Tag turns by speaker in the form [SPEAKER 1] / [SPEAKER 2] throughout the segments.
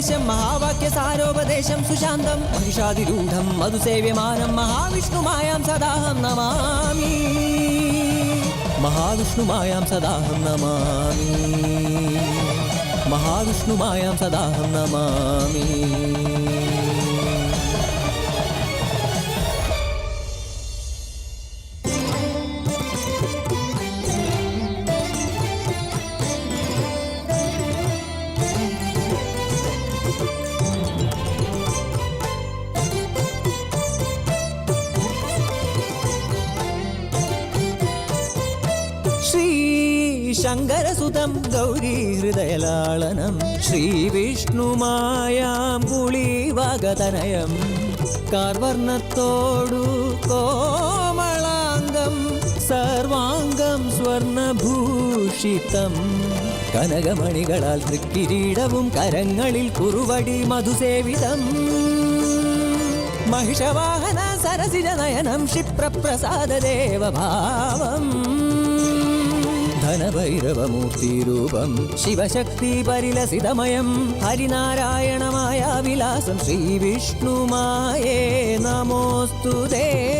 [SPEAKER 1] സുരേശം മഹാവാക്യ സാരോപദേശം സുശാന്തം മഹിഷാതിരൂഢം മധുസേവ്യമാനം മഹാവിഷ്ണുമായാം സദാഹം നമാമി. മഹാവിഷ്ണുമായാം സദാഹം നമാമി. മഹാവിഷ്ണുമായാം സദാഹം നമാമി. ഹൃദയലാളനം ശ്രീവിഷ്ണുമായാം പുളിവാഗതനയം കാർവർണത്തോടു കോമളാംഗം സർവാംഗം സ്വർണഭൂഷിതം കനകമണികളാൽ തൃക്കിരീടവും കരങ്ങളിൽ കുറുവടി മധുസേവിതം महिषवाहन सरसिजनयनं क्षिप्रप्रसाददेवभावम् ജ്ഞാനഭൈരവമൂർത്തിരൂപം. ശിവശക്തി പരിലസിതമയം. ഹരിനാരായണമായ വിലാസം ശ്രീവിഷ്ണുമായേ നമോസ്തുതേ.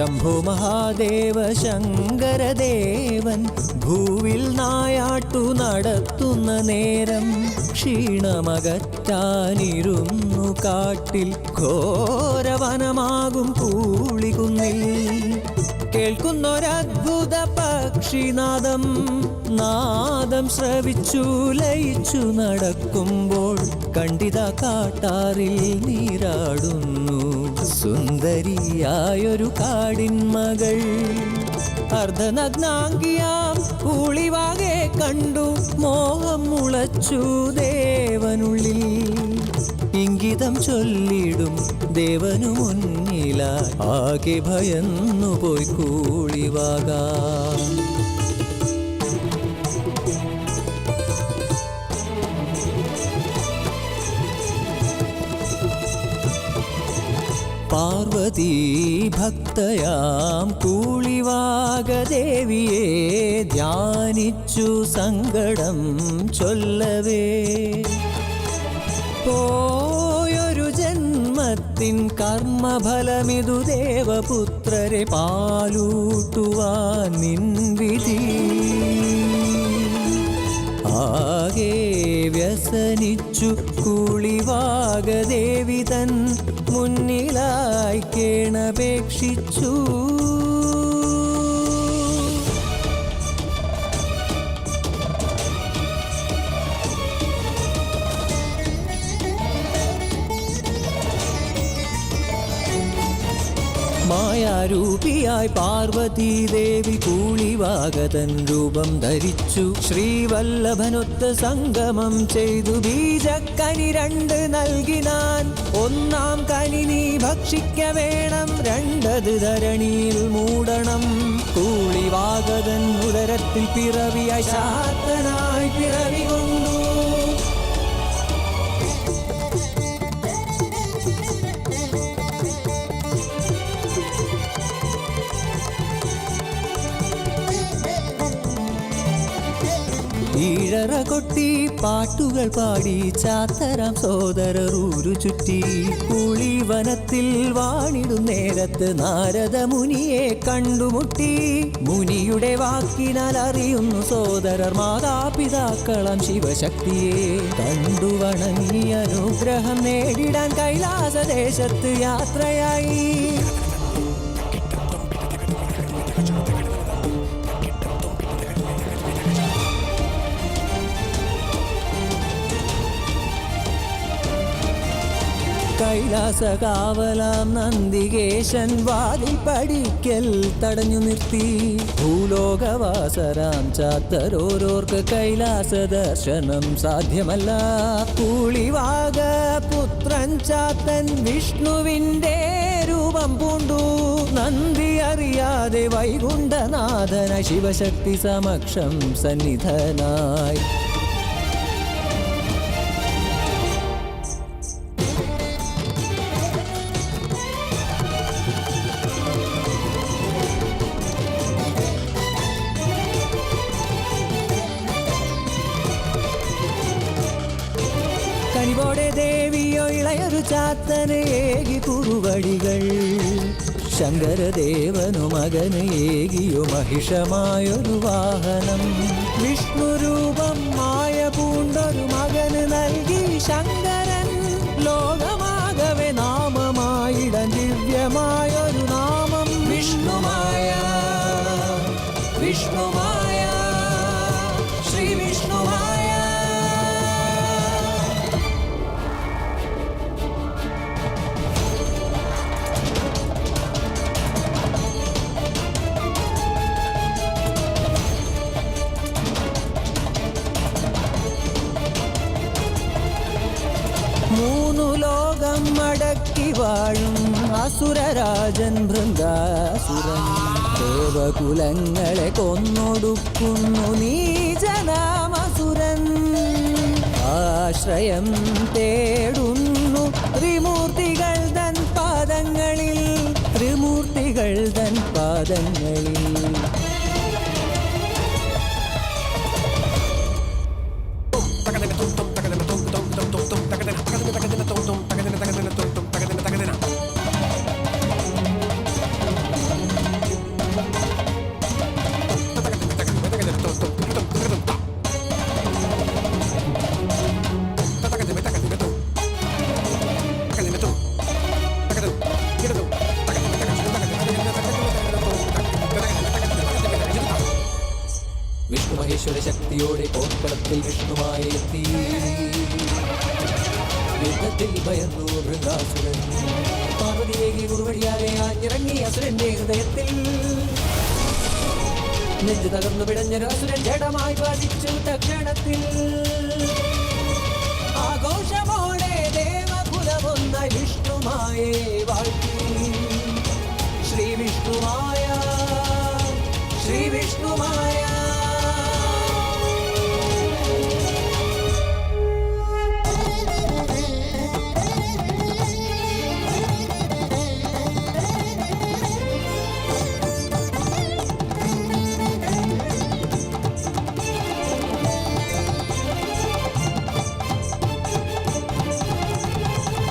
[SPEAKER 1] ശംഭോ മഹാദേവ ശങ്കരദേവൻ ഭൂവിൽ നായാട്ടു നടത്തുന്ന നേരം ക്ഷീണമകറ്റാനിരുന്നു കാട്ടിൽ ഘോരവനമാകും പൂളികുന്നിൽ. കേൾക്കുന്നൊരത്ഭുത പക്ഷിനാദം നാദം ശ്രവിച്ചു ലയിച്ചു നടക്കുമ്പോൾ കണ്ടിത കാട്ടാറിൽ നീരാടുന്നു. സുന്ദരിയായൊരു കാടിൻ മകൾ. അർദ്ധനഗ്നാംഗിയാം കൂളിവാകെ കണ്ടു മോഹം മുളച്ചു ദേവനുള്ളിൽ. ഇംഗിതം ചൊല്ലിടും ദേവനു മുന്നില ആകെ ഭയന്നു പോയി കൂളിവാകാ. പാർവതീ ഭക്തയാം കൂളിവാകദേവിയെ ധ്യാനിച്ചു സങ്കടം ചൊല്ലവേ. പോയൊരു ജന്മത്തിൻ കർമ്മഫലമിതു ദേവപുത്രരെ പാലൂട്ടുവാൻ നിൻ വിധി. ആകെ വ്യസനിച്ചു കുളിവാകദേവി തൻ മുന്നിലായി കേണപേക്ഷിച്ചു. മായാരൂപിയായി പാർവതീ ദേവി കൂളിവാകതൻ രൂപം ധരിച്ചു. ശ്രീവല്ലഭനൊത്ത് സംഗമം ചെയ്തു. ബീജക്കനി രണ്ട് നൽകിനാൻ ഒന്നാം കനി നീ ഭക്ഷിക്ക വേണം. രണ്ടത് ധരണിയിൽ മൂടണം. കൂളിവാകതൻ ഉദരത്തിൽ പിറവിയായി ശാത്തനായി പിറവി കൊണ്ടു ഈഴറ കൊട്ടി പാട്ടുകൾ പാടി ചാത്തരാം സോദരൂരു ചുറ്റി. പുളിവനത്തിൽ വാണിടും നേരത്ത് നാരദ മുനിയെ കണ്ടുമുട്ടി. മുനിയുടെ വാക്കിനാൽ അറിയുന്നു സോദരർ മാതാപിതാക്കളം ശിവശക്തിയെ. കണ്ടുവണങ്ങി അനുഗ്രഹം നേടിടാൻ കൈലാസദേശത്ത് യാത്രയായി. കൈലാസകാവലാം നന്ദികേശൻ വാതിൽ പടിക്കൽ തടഞ്ഞു നിർത്തി. ഭൂലോകവാസരാം ചാത്തരോരോർക്ക് കൈലാസ ദർശനം സാധ്യമല്ല. കൂളിവാക പുത്രൻ ചാത്തൻ വിഷ്ണുവിന്റെ രൂപം പൂണ്ടു. നന്ദി അറിയാതെ വൈകുണ്ഠനാഥന ശിവശക്തി സമക്ഷം സന്നിധനായി. ഇളയൊരു ചാത്തന് ഏകി കുറുവഴികൾ ശങ്കരദേവനു മകന് ഏകിയോ മഹിഷമായൊരു വാഹനം. വിഷ്ണുരൂപം മായ പൂണ്ടൊരു മകന് നൽകി ശങ്കരൻ വാഴും അസുരരാജൻ ബൃന്ദാസുരൻ ദേവകുലങ്ങളെ കൊന്നൊടുക്കുന്നു നീജനാമസുരൻ ആശ്രയം തേടുന്നു ത്രിമൂർത്തികൾ തൻ പാദങ്ങളിൽ. ത്രിമൂർത്തികൾ തൻ പാദങ്ങളിൽ. വിഷ്ണു മഹേശ്വര ശക്തിയോടെ പോർക്കളത്തിൽ വിഷ്ണുമായി എത്തി യുദ്ധത്തിൽ ഭയന്നു മൃഗാസുരൻ പാർവതിയേകി ഉറുവഴിയാകെ ആഞ്ഞിറങ്ങി അസുരന്റെ ഹൃദയത്തിൽ. നെഞ്ചു തകർന്നു പിടഞ്ഞ രാസുരൻ ജഡമായി ബാധിച്ചു തക്ഷണത്തിൽ. ആഘോഷമോടെ ദേവകുലമൊന്ന വിഷ്ണുമായേ വാഴ്ത്തി. ശ്രീ വിഷ്ണുമായ ശ്രീ വിഷ്ണുമായ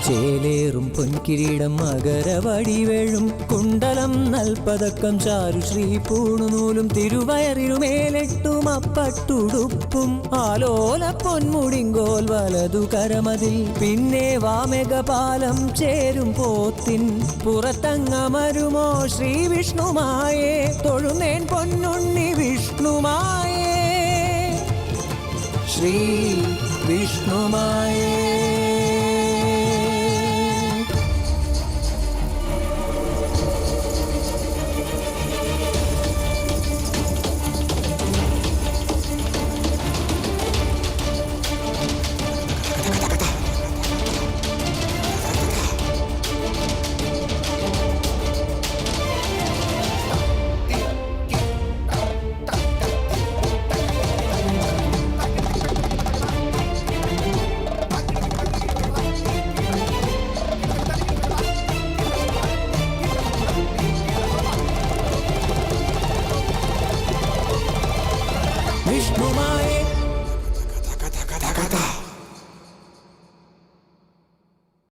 [SPEAKER 1] ചേലേറും പൊൻകിരീടം മകരവടി വേഴും കുണ്ടലം നൽപതക്കം ചാരു ശ്രീ പൂണുനൂലും തിരുവയറിലുമേലെട്ടും അപ്പട്ടുടുപ്പും ആലോല പൊന്മുടിങ്കോൽ വലതു കരമതിൽ. പിന്നെ വാമകപാലം ചേരും പോത്തിൻ പുറത്തങ്ങമരുമോ ശ്രീ വിഷ്ണുമായേ? തൊഴുന്നേൻ പൊന്നുണ്ണി വിഷ്ണുമായേ. ശ്രീ വിഷ്ണുമായേ.